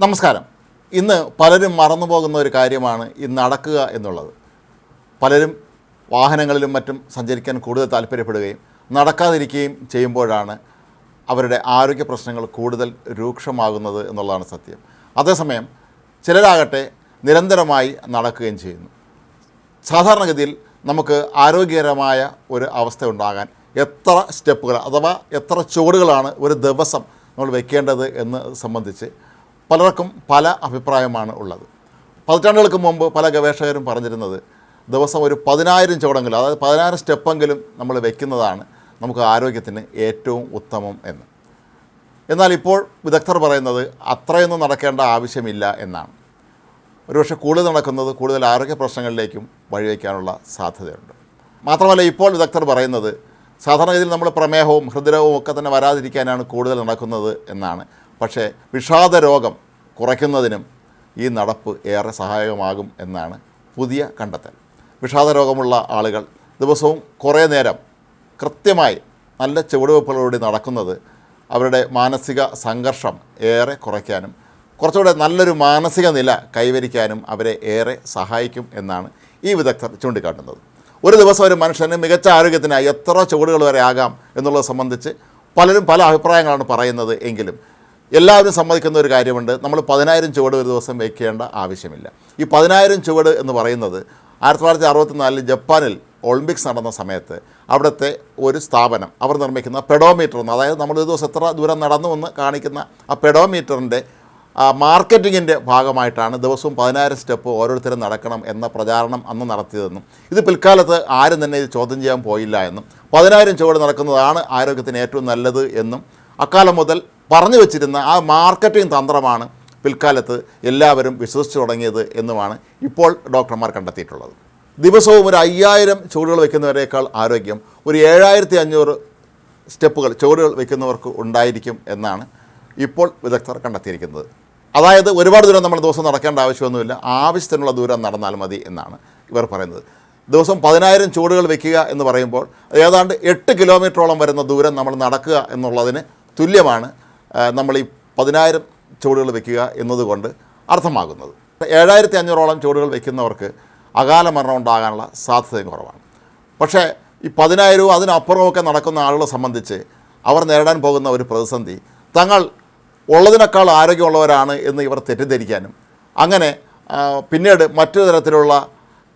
നമസ്കാരം. ഇന്ന് പലരും മറന്നു പോകുന്ന ഒരു കാര്യമാണ് ഈ നടക്കുക എന്നുള്ളത്. പലരും വാഹനങ്ങളിലും മറ്റും സഞ്ചരിക്കാൻ കൂടുതൽ താല്പര്യപ്പെടുകയും നടക്കാതിരിക്കുകയും ചെയ്യുമ്പോഴാണ് അവരുടെ ആരോഗ്യ പ്രശ്നങ്ങൾ കൂടുതൽ രൂക്ഷമാകുന്നത് എന്നുള്ളതാണ് സത്യം. അതേസമയം ചിലരാകട്ടെ നിരന്തരമായി നടക്കുകയും ചെയ്യുന്നു. സാധാരണഗതിയിൽ നമുക്ക് ആരോഗ്യകരമായ ഒരു അവസ്ഥ ഉണ്ടാകാൻ എത്ര സ്റ്റെപ്പുകൾ അഥവാ എത്ര ചുവടുകളാണ് ഒരു ദിവസം നമ്മൾ വെക്കേണ്ടത് എന്ന് സംബന്ധിച്ച് പലർക്കും പല അഭിപ്രായമാണ് ഉള്ളത്. പതിറ്റാണ്ടുകൾക്ക് മുമ്പ് പല ഗവേഷകരും പറഞ്ഞിരുന്നത് ദിവസം ഒരു പതിനായിരം ചുവടെങ്കിലും അതായത് പതിനായിരം സ്റ്റെപ്പെങ്കിലും നമ്മൾ വയ്ക്കുന്നതാണ് നമുക്ക് ആരോഗ്യത്തിന് ഏറ്റവും ഉത്തമം എന്ന്. എന്നാൽ ഇപ്പോൾ വിദഗ്ധർ പറയുന്നത് അത്രയൊന്നും നടക്കേണ്ട ആവശ്യമില്ല എന്നാണ്. ഒരുപക്ഷെ കൂടുതൽ നടക്കുന്നത് കൂടുതൽ ആരോഗ്യ പ്രശ്നങ്ങളിലേക്കും വഴിവെക്കാനുള്ള സാധ്യതയുണ്ട്. മാത്രമല്ല ഇപ്പോൾ വിദഗ്ധർ പറയുന്നത് സാധാരണഗതിയിൽ നമ്മൾ പ്രമേഹവും ഹൃദ്രോഗവും ഒക്കെ തന്നെ വരാതിരിക്കാനാണ് കൂടുതൽ നടക്കുന്നത് എന്നാണ് പക്ഷേ വിഷാദ രോഗം കുറയ്ക്കുന്നതിനും ഈ നടപ്പ് ഏറെ സഹായകമാകും എന്നാണ് പുതിയ കണ്ടെത്തൽ. വിഷാദ രോഗമുള്ള ആളുകൾ ദിവസവും കുറേ നേരം കൃത്യമായി നല്ല ചുവടുവെപ്പുകളോടെ നടക്കുന്നത് അവരുടെ മാനസിക സംഘർഷം ഏറെ കുറയ്ക്കാനും കുറച്ചുകൂടെ നല്ലൊരു മാനസിക നില കൈവരിക്കാനും അവരെ ഏറെ സഹായിക്കും എന്നാണ് ഈ വിദഗ്ധർ ചൂണ്ടിക്കാട്ടുന്നത്. ഒരു ദിവസം ഒരു മനുഷ്യന് മികച്ച ആരോഗ്യത്തിനായി എത്ര ചുവടുകൾ വരെ ആകാം എന്നുള്ളത് സംബന്ധിച്ച് പലരും പല അഭിപ്രായങ്ങളാണ് പറയുന്നത് എങ്കിലും എല്ലാവരും സമ്മതിക്കുന്ന ഒരു കാര്യമുണ്ട്. നമ്മൾ പതിനായിരം ചുവട് ഒരു ദിവസം വയ്ക്കേണ്ട ആവശ്യമില്ല. ഈ പതിനായിരം ചുവട് എന്ന് പറയുന്നത് ആയിരത്തി തൊള്ളായിരത്തി അറുപത്തിനാലിൽ ജപ്പാനിൽ ഒളിമ്പിക്സ് നടന്ന സമയത്ത് അവിടുത്തെ ഒരു സ്ഥാപനം അവർ നിർമ്മിക്കുന്ന പെഡോമീറ്റർ എന്ന് അതായത് നമ്മൾ ഒരു ദിവസം എത്ര ദൂരം നടന്നു എന്ന് കാണിക്കുന്ന ആ പെഡോമീറ്ററിന്റെ മാർക്കറ്റിങ്ങിന്റെ ഭാഗമായിട്ടാണ് ദിവസവും പതിനായിരം സ്റ്റെപ്പ് ഓരോരുത്തരും നടക്കണം എന്ന പ്രചാരണം അന്ന് നടത്തിയതെന്നും ഇത് പിൽക്കാലത്ത് ആരും തന്നെ ഇത് ചോദ്യം ചെയ്യാൻ പോയില്ല എന്നും പതിനായിരം ചുവട് നടക്കുന്നതാണ് ആരോഗ്യത്തിന് ഏറ്റവും നല്ലത് എന്നും അക്കാലം മുതൽ പറഞ്ഞു വച്ചിരുന്ന ആ മാർക്കറ്റിംഗ് തന്ത്രമാണ് പിൽക്കാലത്ത് എല്ലാവരും വിശ്വസിച്ചു തുടങ്ങിയത് എന്നുമാണ് ഇപ്പോൾ ഡോക്ടർമാർ കണ്ടെത്തിയിട്ടുള്ളത്. ദിവസവും ഒരു അയ്യായിരം ചുവടുകൾ വയ്ക്കുന്നവരേക്കാൾ ആരോഗ്യം ഒരു ഏഴായിരത്തി അഞ്ഞൂറ് സ്റ്റെപ്പുകൾ ചുവടുകൾ വയ്ക്കുന്നവർക്ക് ഉണ്ടായിരിക്കും എന്നാണ് ഇപ്പോൾ വിദഗ്ധർ കണ്ടെത്തിയിരിക്കുന്നത്. അതായത് ഒരുപാട് ദൂരം നമ്മൾ ദിവസം നടക്കേണ്ട ആവശ്യമൊന്നുമില്ല. ആവശ്യത്തിനുള്ള ദൂരം നടന്നാൽ മതി എന്നാണ് ഇവർ പറയുന്നത്. ദിവസം പതിനായിരം ചുവടുകൾ വയ്ക്കുക എന്ന് പറയുമ്പോൾ ഏതാണ്ട് എട്ട് കിലോമീറ്ററോളം വരുന്ന ദൂരം നമ്മൾ നടക്കുക എന്നുള്ളതിന് തുല്യമാണ്. നമ്മൾ ഈ പതിനായിരം ചുവടുകൾ വെക്കുക എന്നതുകൊണ്ട് അർത്ഥമാകുന്നത്. ഏഴായിരത്തി അഞ്ഞൂറോളം ചുവടുകൾ വയ്ക്കുന്നവർക്ക് അകാല മരണം ഉണ്ടാകാനുള്ള സാധ്യതയും കുറവാണ്. പക്ഷേ ഈ പതിനായിരവും അതിനപ്പുറമൊക്കെ നടക്കുന്ന ആളുകളെ സംബന്ധിച്ച് അവർ നേരിടാൻ പോകുന്ന ഒരു പ്രതിസന്ധി തങ്ങൾ ഉള്ളതിനേക്കാൾ ആരോഗ്യമുള്ളവരാണ് എന്ന് ഇവർ തെറ്റിദ്ധരിക്കാനും അങ്ങനെ പിന്നീട് മറ്റു തരത്തിലുള്ള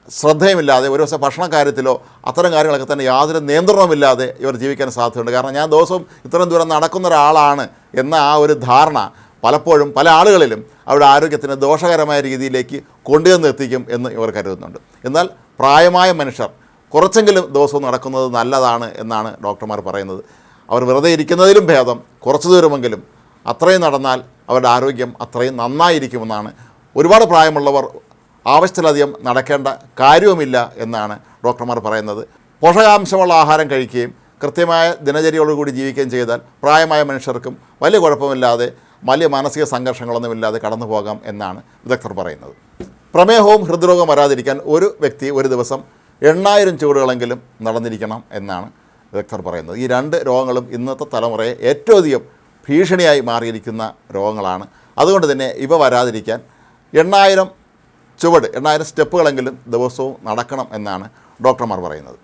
ശ്രദ്ധയുമില്ലാതെ ഒരു ദിവസം ഭക്ഷണ കാര്യത്തിലോ അത്തരം കാര്യങ്ങളൊക്കെ തന്നെ യാതൊരു നിയന്ത്രണവുമില്ലാതെ ഇവർ ജീവിക്കാൻ സാധ്യതയുണ്ട്. കാരണം ഞാൻ ദിവസവും ഇത്രയും ദൂരം നടക്കുന്ന ഒരാളാണ് എന്ന ആ ഒരു ധാരണ പലപ്പോഴും പല ആളുകളിലും അവരുടെ ആരോഗ്യത്തിന് ദോഷകരമായ രീതിയിലേക്ക് കൊണ്ടുവന്ന് എത്തിക്കും എന്ന് ഇവർ കരുതുന്നുണ്ട്. എന്നാൽ പ്രായമായ മനുഷ്യർ കുറച്ചെങ്കിലും ദിവസവും നടക്കുന്നത് നല്ലതാണ് എന്നാണ് ഡോക്ടർമാർ പറയുന്നത്. അവർ വെറുതെ ഇരിക്കുന്നതിലും ഭേദം കുറച്ച് ദൂരമെങ്കിലും അത്രയും നടന്നാൽ അവരുടെ ആരോഗ്യം അത്രയും നന്നായിരിക്കുമെന്നാണ്. ഒരുപാട് പ്രായമുള്ളവർ ആവശ്യത്തിലധികം നടക്കേണ്ട കാര്യവുമില്ല എന്നാണ് ഡോക്ടർമാർ പറയുന്നത്. പോഷകാംശമുള്ള ആഹാരം കഴിക്കുകയും കൃത്യമായ ദിനചര്യയോടുകൂടി ജീവിക്കുകയും ചെയ്താൽ പ്രായമായ മനുഷ്യർക്കും വലിയ കുഴപ്പമില്ലാതെ വലിയ മാനസിക സംഘർഷങ്ങളൊന്നുമില്ലാതെ കടന്നു പോകാം എന്നാണ് വിദഗ്ധർ പറയുന്നത്. പ്രമേഹവും ഹൃദ്രോഗം വരാതിരിക്കാൻ ഒരു വ്യക്തി ഒരു ദിവസം എണ്ണായിരം ചുവടുകളെങ്കിലും നടന്നിരിക്കണം എന്നാണ് വിദഗ്ധർ പറയുന്നത്. ഈ രണ്ട് രോഗങ്ങളും ഇന്നത്തെ തലമുറയെ ഏറ്റവും അധികം ഭീഷണിയായി മാറിയിരിക്കുന്ന രോഗങ്ങളാണ്. അതുകൊണ്ട് തന്നെ ഇവ വരാതിരിക്കാൻ എണ്ണായിരം ചുവട് എണ്ണായിരം സ്റ്റെപ്പുകളെങ്കിലും ദിവസവും നടക്കണം എന്നാണ് ഡോക്ടർമാർ പറയുന്നത്.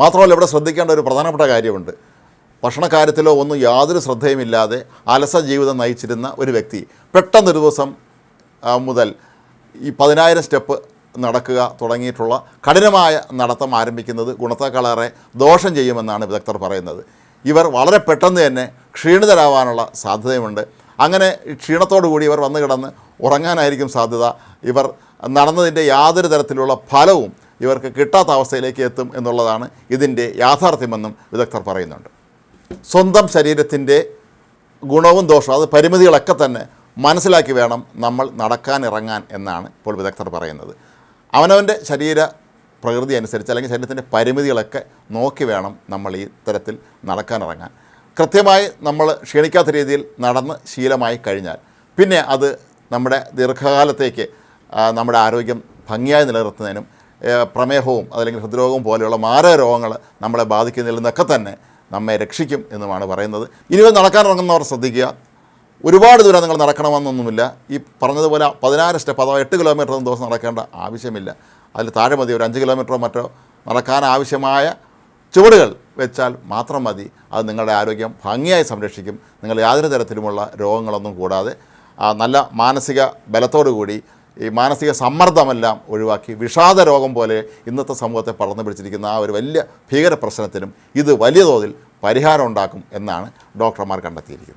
മാത്രമല്ല ഇവിടെ ശ്രദ്ധിക്കേണ്ട ഒരു പ്രധാനപ്പെട്ട കാര്യമുണ്ട്. ഭക്ഷണക്കാര്യത്തിലോ ഒന്നും യാതൊരു ശ്രദ്ധയുമില്ലാതെ അലസ ജീവിതം നയിച്ചിരുന്ന ഒരു വ്യക്തി. പെട്ടെന്നൊരു ദിവസം മുതൽ ഈ പതിനായിരം സ്റ്റെപ്പ് നടക്കുക തുടങ്ങിയിട്ടുള്ള കഠിനമായ നടത്തം ആരംഭിക്കുന്നത് ഗുണത്തേക്കാളേറെ ദോഷം ചെയ്യുമെന്നാണ് വിദഗ്ധർ പറയുന്നത്. ഇവർ വളരെ പെട്ടെന്ന് തന്നെ ക്ഷീണിതരാവാനുള്ള സാധ്യതയുമുണ്ട്. അങ്ങനെ ക്ഷീണത്തോടുകൂടി ക്ഷീണത്തോടു കൂടി ഇവർ വന്നു കിടന്ന് ഉറങ്ങാനായിരിക്കും സാധ്യത. ഇവർ നടന്നതിന്റെ യാതൊരു തരത്തിലുള്ള ഫലവും ഇവർക്ക് കിട്ടാത്ത അവസ്ഥയിലേക്ക് എത്തും എന്നുള്ളതാണ് ഇതിന്റെ യാഥാർത്ഥ്യമെന്നും വിദഗ്ധർ പറയുന്നുണ്ട്. സ്വന്തം ശരീരത്തിന്റെ ഗുണവും ദോഷവും അത് പരിമിതികളൊക്കെ തന്നെ മനസ്സിലാക്കി വേണം നമ്മൾ നടക്കാനിറങ്ങാൻ എന്നാണ് ഇപ്പോൾ വിദഗ്ധർ പറയുന്നത്. അവനവന്റെ ശരീര പ്രകൃതി അനുസരിച്ച് അല്ലെങ്കിൽ ശരീരത്തിന്റെ പരിമിതികളൊക്കെ നോക്കി വേണം നമ്മൾ ഈ തരത്തിൽ നടക്കാനിറങ്ങാൻ കൃത്യമായി നമ്മൾ ക്ഷീണിക്കാത്ത രീതിയിൽ നടന്ന് ശീലമായി കഴിഞ്ഞാൽ പിന്നെ അത് നമ്മുടെ ദീർഘകാലത്തേക്ക് നമ്മുടെ ആരോഗ്യം ഭംഗിയായി നിലനിർത്തുന്നതിനും പ്രമേഹവും അതല്ലെങ്കിൽ ഹൃദ്രോഗവും പോലെയുള്ള മാരക രോഗങ്ങൾ നമ്മളെ ബാധിക്കുന്നതിൽ നിന്നൊക്കെ തന്നെ നമ്മെ രക്ഷിക്കും എന്നുമാണ് പറയുന്നത്. ഇനി നടക്കാനിറങ്ങുന്നവർ ശ്രദ്ധിക്കുക. ഒരുപാട് ദൂരം നിങ്ങൾ നടക്കണമെന്നൊന്നുമില്ല. ഈ പറഞ്ഞതുപോലെ പതിനാറ് സ്റ്റെപ്പ് അഥവാ എട്ട് കിലോമീറ്റർ ഒന്നും ദിവസം നടക്കേണ്ട ആവശ്യമില്ല. അതിൽ താഴെ മതി ഒരു അഞ്ച് കിലോമീറ്ററോ മറ്റോ നടക്കാൻ ആവശ്യമായ ചുവടുകൾ വെച്ചാൽ മാത്രം മതി. അത് നിങ്ങളുടെ ആരോഗ്യം ഭംഗിയായി സംരക്ഷിക്കും. നിങ്ങൾ യാതൊരു തരത്തിലുമുള്ള രോഗങ്ങളൊന്നും കൂടാതെ നല്ല മാനസിക ബലത്തോടു കൂടി ഈ മാനസിക സമ്മർദ്ദമെല്ലാം ഒഴിവാക്കി വിഷാദ രോഗം പോലെ ഇന്നത്തെ സമൂഹത്തെ പടർന്നു പിടിച്ചിരിക്കുന്ന ആ ഒരു വലിയ ഭീകര പ്രശ്നത്തിനും ഇത് വലിയ തോതിൽ പരിഹാരം ഉണ്ടാക്കും എന്നാണ് ഡോക്ടർമാർ കണ്ടെത്തിയിരിക്കുന്നത്.